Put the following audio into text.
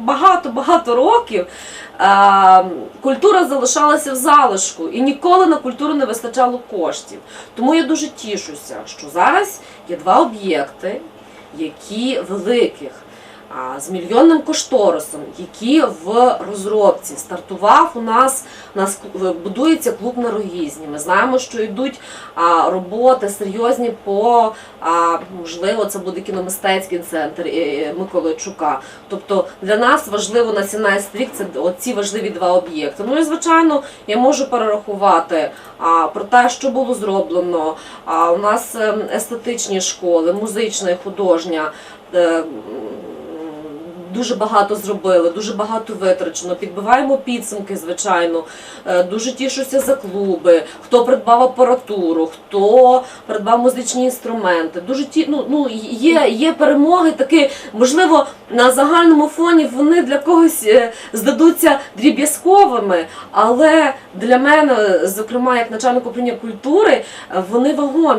багато-багато років е, культура залишалася в залишку і ніколи на культуру не вистачало коштів. Тому я дуже тішуся, що зараз є два об'єкти, які великих. З мільйонним кошторисом, які в розробці стартував у нас, у нас будується клуб на Рогізні. Ми знаємо, що йдуть роботи серйозні по можливо, це буде кіномистецький центр е, е, Миколайчука. Тобто для нас важливо на 17 рік це ці важливі два об'єкти. Ну і звичайно, я можу перерахувати про те, що було зроблено. А, у нас ем, естетичні школи, музична і художня. Дуже багато зробили, дуже багато витрачено. Підбиваємо підсумки, звичайно. Е, Дуже тішуся за клуби, хто придбав апаратуру, хто придбав музичні інструменти. Дуже ті, ну, ну є, є перемоги такі, можливо, на загальному фоні вони для когось е, здадуться дріб'язковими, але для мене, зокрема, як начальник управління культури, е, вони вагомі.